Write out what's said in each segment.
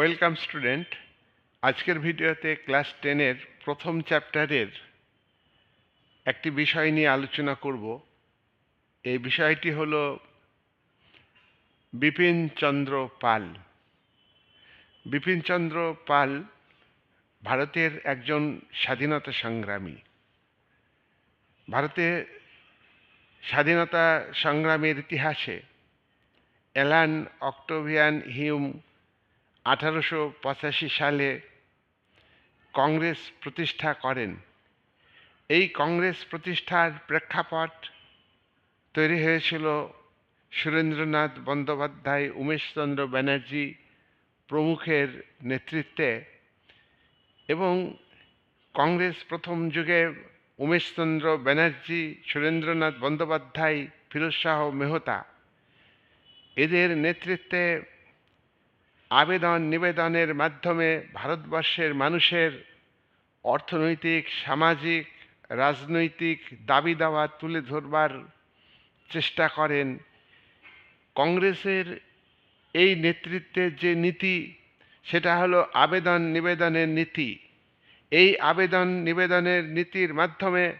Welcome student. আজকের ভিডিওতে class টেনের প্রথম চ্যাপ্টারের একটি বিষয় নিয়ে আলোচনা করব। এই বিষয়টি হল বিপিন চন্দ্র পাল। বিপিন চন্দ্র পাল ভারতের একজন স্বাধীনতা সংগ্রামী। ভারতে স্বাধীনতা সংগ্রামের ইতিহাসে অ্যালান অক্টোভিয়ান হিউম আঠারোশো পঁচাশি সালে কংগ্রেস প্রতিষ্ঠা করেন। এই কংগ্রেস প্রতিষ্ঠার প্রেক্ষাপট তৈরি হয়েছিল সুরেন্দ্রনাথ বন্দ্যোপাধ্যায়, উমেশচন্দ্র ব্যানার্জি প্রমুখের নেতৃত্বে এবং কংগ্রেস প্রথম যুগে উমেশচন্দ্র ব্যানার্জি, সুরেন্দ্রনাথ বন্দ্যোপাধ্যায়, ফিরোজ শাহ মেহতা এদের নেতৃত্বে আবেদন নিবেদনের মাধ্যমে ভারতবর্ষের মানুষের অর্থনৈতিক, সামাজিক, রাজনৈতিক দাবি দাওয়া তুলে ধরবার চেষ্টা করেন। কংগ্রেসের এই নেতৃত্বের যে নীতি, সেটা হলো আবেদন নিবেদনের নীতি। এই আবেদন নিবেদনের নীতির মাধ্যমে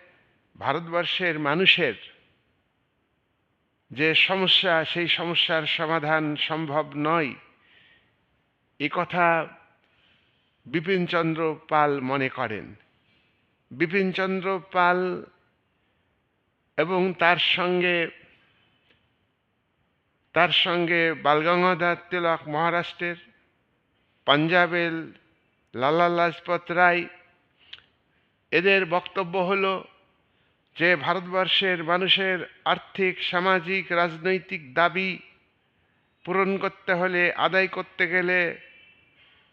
ভারতবর্ষের মানুষের যে সমস্যা, সেই সমস্যার সমাধান সম্ভব নয়। এ কথা বিপিনচন্দ্র পাল মনে করেন। বিপিনচন্দ্র পাল এবং তার সঙ্গে তার সঙ্গে বালগঙ্গাধর তিলক মহারাষ্ট্রের, পাঞ্জাবের লালা লাজপত রায়। এদের বক্তব্য হলো যে, ভারতবর্ষের মানুষের আর্থিক, সামাজিক, রাজনৈতিক দাবি পূরণ করতে হলে, আদায় করতে গেলে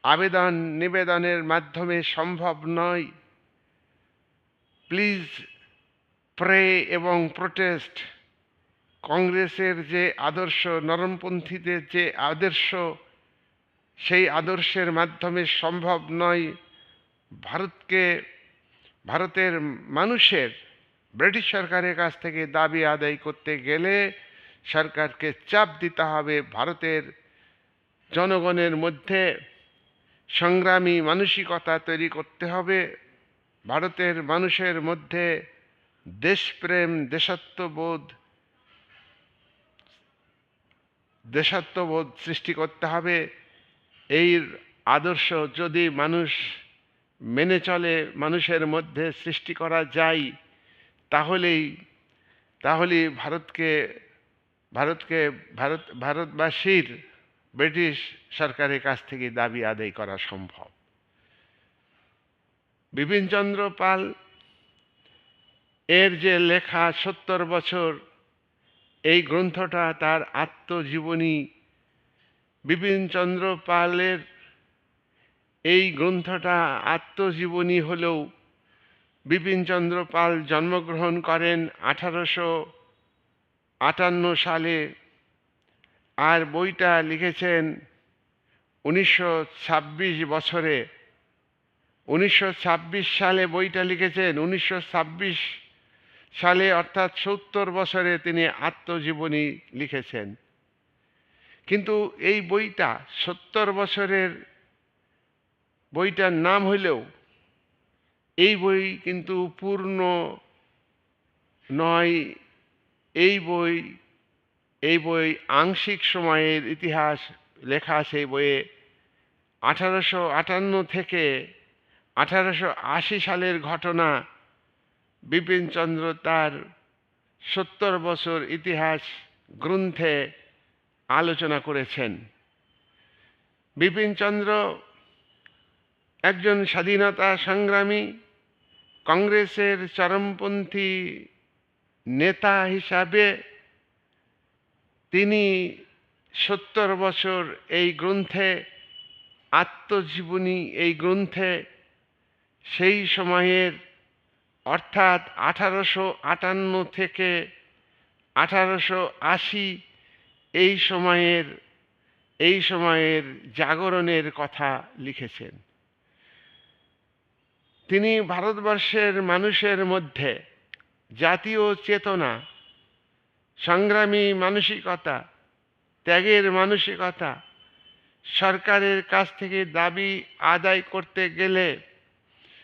আবেদন নিবেদনের মাধ্যমে সম্ভব নয়। প্লিজ প্রে এবং প্রোটেস্ট কংগ্রেসের যে আদর্শ, নরমপন্থীদের যে আদর্শ, সেই আদর্শের মাধ্যমে সম্ভব নয়। ভারতকে, ভারতের মানুষের, ব্রিটিশ সরকারের কাছ থেকে দাবি আদায় করতে গেলে সরকারকে চাপ দিতে হবে। ভারতের জনগণের মধ্যে সংগ্রামী মানসিকতা তৈরি করতে হবে। ভারতের মানুষের মধ্যে দেশপ্রেম, দেশাত্মবোধ দেশাত্মবোধ সৃষ্টি করতে হবে। এই আদর্শ যদি মানুষ মেনে চলে, মানুষের মধ্যে সৃষ্টি করা যায়, তাহলেই তাহলেই ভারতকে ভারতকে, ভারত, ভারতবাসীর ব্রিটিশ সরকারের কাছ থেকে দাবি আদায় করা সম্ভব। বিপিনচন্দ্র পাল এর যে লেখা সত্তর বছর, এই গ্রন্থটা তার আত্মজীবনী। বিপিনচন্দ্র পালের এই গ্রন্থটা আত্মজীবনী হলেও বিপিনচন্দ্র পাল জন্মগ্রহণ করেন আঠারোশো আটান্ন সালে। আর বইটা লিখেছেন উনিশশো ছাব্বিশ বছরে। উনিশশো ছাব্বিশ সালে বইটা লিখেছেন। উনিশশো ছাব্বিশ সালে অর্থাৎ সত্তর বছরে তিনি আত্মজীবনী লিখেছেন। কিন্তু এই বইটা সত্তর বছরের বইটার নাম হইলেও এই বই কিন্তু পূর্ণ নয়। এই বই এই বই আংশিক সময়ের ইতিহাস লেখা সেই বইয়ে আঠারোশো আটান্ন থেকে আঠারোশো আশি সালের ঘটনা বিপিনচন্দ্র তার সত্তর বছর ইতিহাস গ্রন্থে আলোচনা করেছেন। বিপিনচন্দ্র একজন স্বাধীনতা সংগ্রামী, কংগ্রেসের চরমপন্থী নেতা হিসাবে তিনি সত্তর বছর এই গ্রন্থে, আত্মজীবনী এই গ্রন্থে, সেই সময়ের অর্থাৎ আঠারোশো আটান্ন থেকে আঠারোশো আশি এই সময়ের এই সময়ের জাগরণের কথা লিখেছেন। তিনি ভারতবর্ষের মানুষের মধ্যে জাতীয় চেতনা সংগ্রামী মানসিকতা, ত্যাগের মানসিকতা, সরকারের কাছ থেকে দাবি আদায় করতে গেলে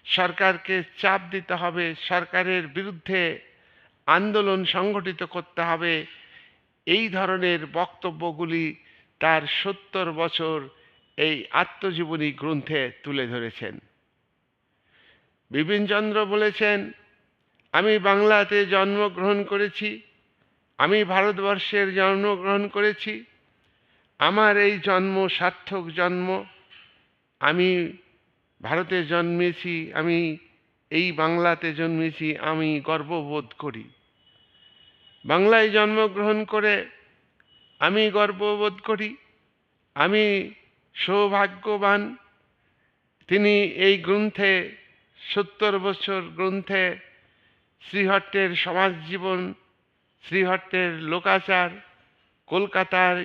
সরকারকে চাপ দিতে হবে, সরকারের বিরুদ্ধে আন্দোলন সংগঠিত করতে হবে। এই ধরনের বক্তব্যগুলি তার সত্তর বছর এই আত্মজীবনী গ্রন্থে তুলে ধরেছেন। বিপিনচন্দ্র বলেছেন, আমি বাংলাতে জন্মগ্রহণ করেছি আমি ভারতবর্ষের জন্মগ্রহণ করেছি। আমার এই জন্ম সার্থক জন্ম। আমি ভারতে জন্মেছি, আমি এই বাংলাতে জন্মেছি, আমি গর্ববোধ করি। বাংলায় জন্মগ্রহণ করে আমি গর্ববোধ করি। আমি সৌভাগ্যবান। তিনি এই গ্রন্থে, সত্তর বছর গ্রন্থে শ্রীহট্টের সমাজ জীবন শ্রীহট্টের লোকাচার, কলকাতার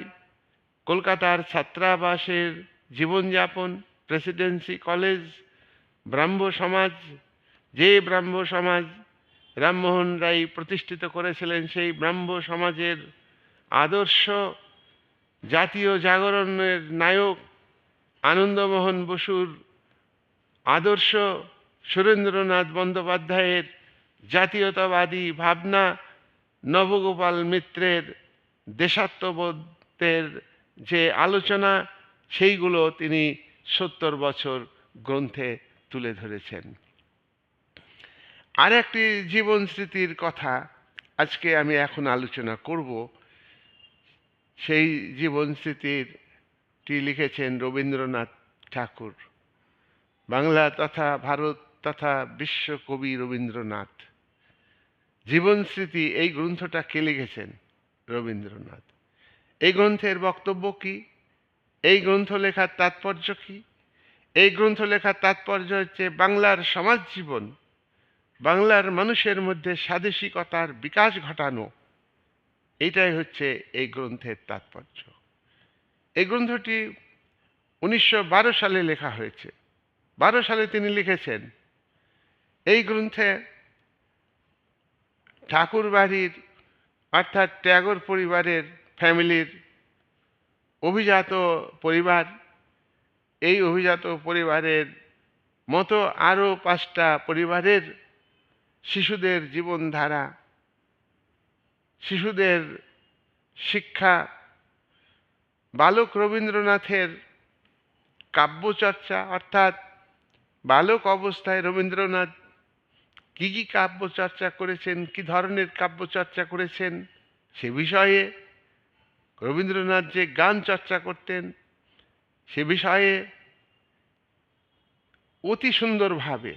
কলকাতার ছাত্রাবাসের জীবনযাপন, প্রেসিডেন্সি কলেজ, ব্রাহ্ম সমাজ, যে ব্রাহ্ম সমাজ রামমোহন রায় প্রতিষ্ঠিত করেছিলেন সেই ব্রাহ্ম সমাজের আদর্শ জাতীয় জাগরণের নায়ক আনন্দমোহন বসুর আদর্শ সুরেন্দ্রনাথ বন্দ্যোপাধ্যায়ের জাতীয়তাবাদী ভাবনা নবগোপাল মিত্রের দেশাত্মবোধের যে আলোচনা, সেইগুলো তিনি সত্তর বছর গ্রন্থে তুলে ধরেছেন। আর একটি জীবন স্মৃতির কথা আজকে আমি এখন আলোচনা করব। সেই জীবন স্মৃতিরটি লিখেছেন রবীন্দ্রনাথ ঠাকুর। বাংলা তথা ভারত তথা বিশ্বকবি রবীন্দ্রনাথ। জীবন স্মৃতি এই গ্রন্থটা কে লিখেছেন? রবীন্দ্রনাথ। এই গ্রন্থের বক্তব্য কি? এই গ্রন্থ লেখার তাৎপর্য কি? এই গ্রন্থ লেখার তাৎপর্য হচ্ছে বাংলার সমাজ জীবন, বাংলার মানুষের মধ্যে স্বাদেশিকতার বিকাশ ঘটানো। এইটাই হচ্ছে এই গ্রন্থের তাৎপর্য। এই গ্রন্থটি উনিশশো বারো সালে লেখা হয়েছে। বারো সালে তিনি লিখেছেন, এই গ্রন্থে ঠাকুর বাড়ির অর্থাৎ ট্যাগর পরিবারের ফ্যামিলির অভিজাত পরিবার, এই অভিজাত পরিবারের মতো আরও পাঁচটা পরিবারের শিশুদের জীবনধারা, শিশুদের শিক্ষা, বালক রবীন্দ্রনাথের কাব্যচর্চা, অর্থাৎ বালক অবস্থায় রবীন্দ্রনাথ কী কী কাব্যচর্চা করেছেন, কী ধরনের কাব্যচর্চা করেছেন, সে বিষয়ে রবীন্দ্রনাথ যে গান চর্চা করতেন, সে বিষয়ে অতি সুন্দরভাবে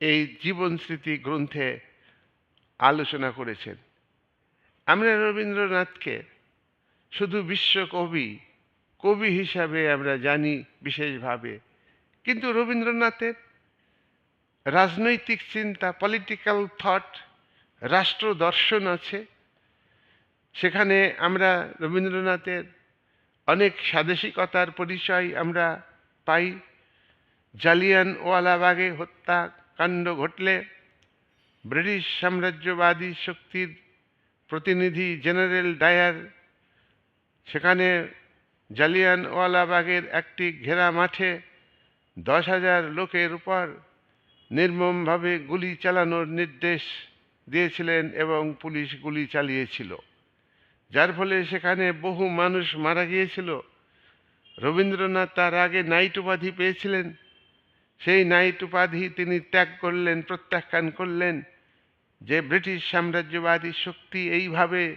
এই জীবন স্মৃতি গ্রন্থে আলোচনা করেছেন। আমরা রবীন্দ্রনাথকে শুধু বিশ্বকবি, কবি হিসাবে আমরা জানি বিশেষভাবে, কিন্তু রবীন্দ্রনাথের রাজনৈতিক চিন্তা পলিটিক্যাল থট রাষ্ট্র দর্শন আছে। সেখানে আমরা রবীন্দ্রনাথের অনেক স্বাদেশিকতার পরিচয় আমরা পাই। জালিয়ানওয়ালাবাগে হত্যাকাণ্ড ঘটলে ব্রিটিশ সাম্রাজ্যবাদী শক্তির প্রতিনিধি জেনারেল ডায়ার, সেখানে জালিয়ানওয়ালাবাগের একটি ঘেরা মাঠে দশ হাজার লোকের উপর নির্মমভাবে গুলি চালানোর নির্দেশ দিয়েছিলেন এবং পুলিশ গুলি চালিয়েছিল। যার ফলে সেখানে বহু মানুষ মারা গিয়েছিল। রবীন্দ্রনাথ তার আগে নাইট উপাধি পেয়েছিলেন। সেই নাইট উপাধি তিনি ত্যাগ করলেন, প্রত্যাখ্যান করলেন যে ব্রিটিশ সাম্রাজ্যবাদী শক্তি এইভাবে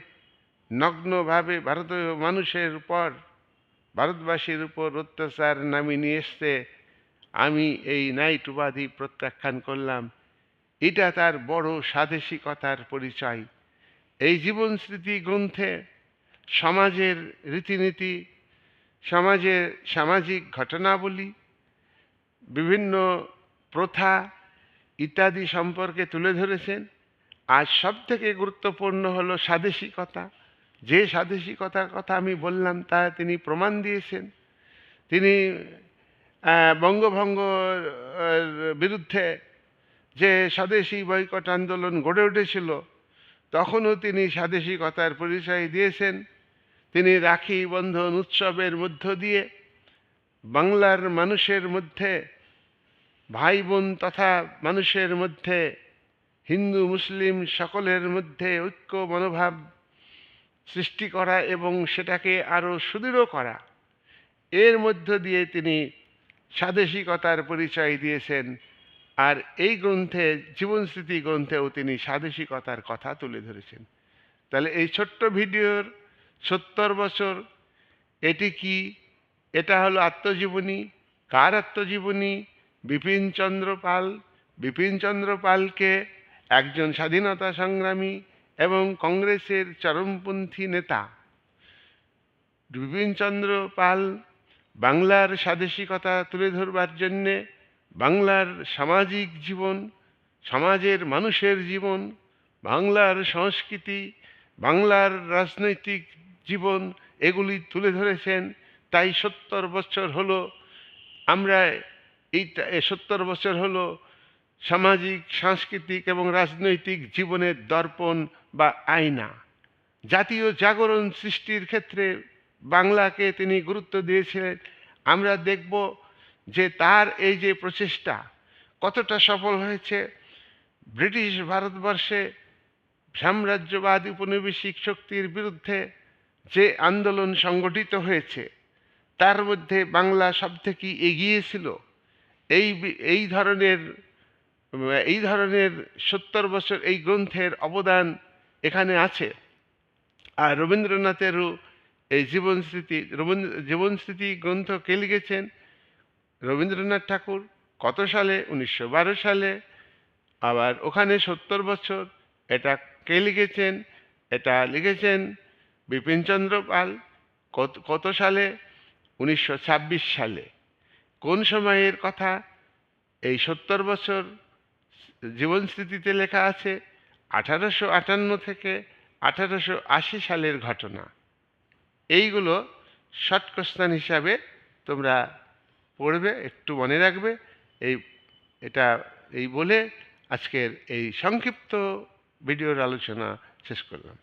নগ্নভাবে ভারতীয় মানুষের উপর, ভারতবাসীর উপর অত্যাচার নামিয়ে নিয়ে এসছে। আমি এই নাইট উপাধি প্রত্যাখ্যান করলাম। এটা তার বড় স্বাদেশিকতার পরিচয়। এই জীবন স্মৃতি গ্রন্থে সমাজের রীতিনীতি, সমাজের সামাজিক ঘটনাবলী, বিভিন্ন প্রথা ইত্যাদি সম্পর্কে তুলে ধরেছেন। আর সব থেকে গুরুত্বপূর্ণ হলো স্বাদেশিকতা। যে স্বাদেশিকতার কথা আমি বললাম, তা তিনি প্রমাণ দিয়েছেন। তিনি আহ, বঙ্গভঙ্গ বিরুদ্ধে যে স্বদেশী বয়কট আন্দোলন গড়ে উঠেছিল তখনও তিনি স্বাদেশিকতার পরিচয় দিয়েছেন। তিনি রাখি বন্ধন উৎসবের মধ্য দিয়ে বাংলার মানুষের মধ্যে ভাই বোন তথা মানুষের মধ্যে হিন্দু মুসলিম সকলের মধ্যে ঐক্য মনোভাব সৃষ্টি করা এবং সেটাকে আরও সুদৃঢ় করা। এর মধ্য দিয়ে তিনি স্বাদেশিকতার পরিচয় দিয়েছেন। আর এই গ্রন্থে, জীবনস্মৃতি গ্রন্থেও তিনি স্বাদেশিকতার কথা তুলে ধরেছেন। তাহলে এই ছোট্ট ভিডিওর সত্তর বছর, এটি কি? এটা হলো আত্মজীবনী। কার আত্মজীবনী? বিপিনচন্দ্র পাল। বিপিনচন্দ্র পালকে একজন স্বাধীনতা সংগ্রামী এবং কংগ্রেসের চরমপন্থী নেতা। বিপিনচন্দ্র পাল বাংলার স্বাদেশিকতা তুলে ধরবার জন্যে, বাংলার সামাজিক জীবন, সমাজের মানুষের জীবন, বাংলার সংস্কৃতি, বাংলার রাজনৈতিক জীবন এগুলি তুলে ধরেছেন। তাই সত্তর বছর হলো, আমরা এই সত্তর বছর হলো সামাজিক, সাংস্কৃতিক এবং রাজনৈতিক জীবনের দর্পণ বা আয়না। জাতীয় জাগরণ সৃষ্টির ক্ষেত্রে বাংলাকে তিনি গুরুত্ব দিয়েছিলেন। আমরা দেখব যে তার এই যে প্রচেষ্টা কতটা সফল হয়েছে। ব্রিটিশ ভারতবর্ষে সাম্রাজ্যবাদ উপনিবেশিক শক্তির বিরুদ্ধে যে আন্দোলন সংগঠিত হয়েছে, তার মধ্যে বাংলা সব থেকে এগিয়ে ছিল। এই এই ধরনের এই ধরনের সত্তর বছর এই গ্রন্থের অবদান এখানে আছে। আর রবীন্দ্রনাথেরও এই জীবনস্মৃতি রবীন্দ্র জীবনস্মৃতি গ্রন্থ কে লিখেছেন? রবীন্দ্রনাথ ঠাকুর, কত সালে? উনিশশো বারো সালে। আবার ওখানে সত্তর বছর। এটা কে লিখেছেন? এটা লিখেছেন বিপিনচন্দ্র পাল। কত কত সালে? উনিশশো ছাব্বিশ সালে। কোন সময়ের কথা? এই সত্তর বছর জীবনস্মৃতিতে লেখা আছে আঠারোশো আটান্ন থেকে আঠারোশো আশি সালের ঘটনা। এইগুলো শর্ট কোশ্চেন হিসাবে তোমরা পড়বে, একটু মনে রাখবে। এই, এটা, এই বলে আজকের এই সংক্ষিপ্ত ভিডিওর আলোচনা শেষ করলাম।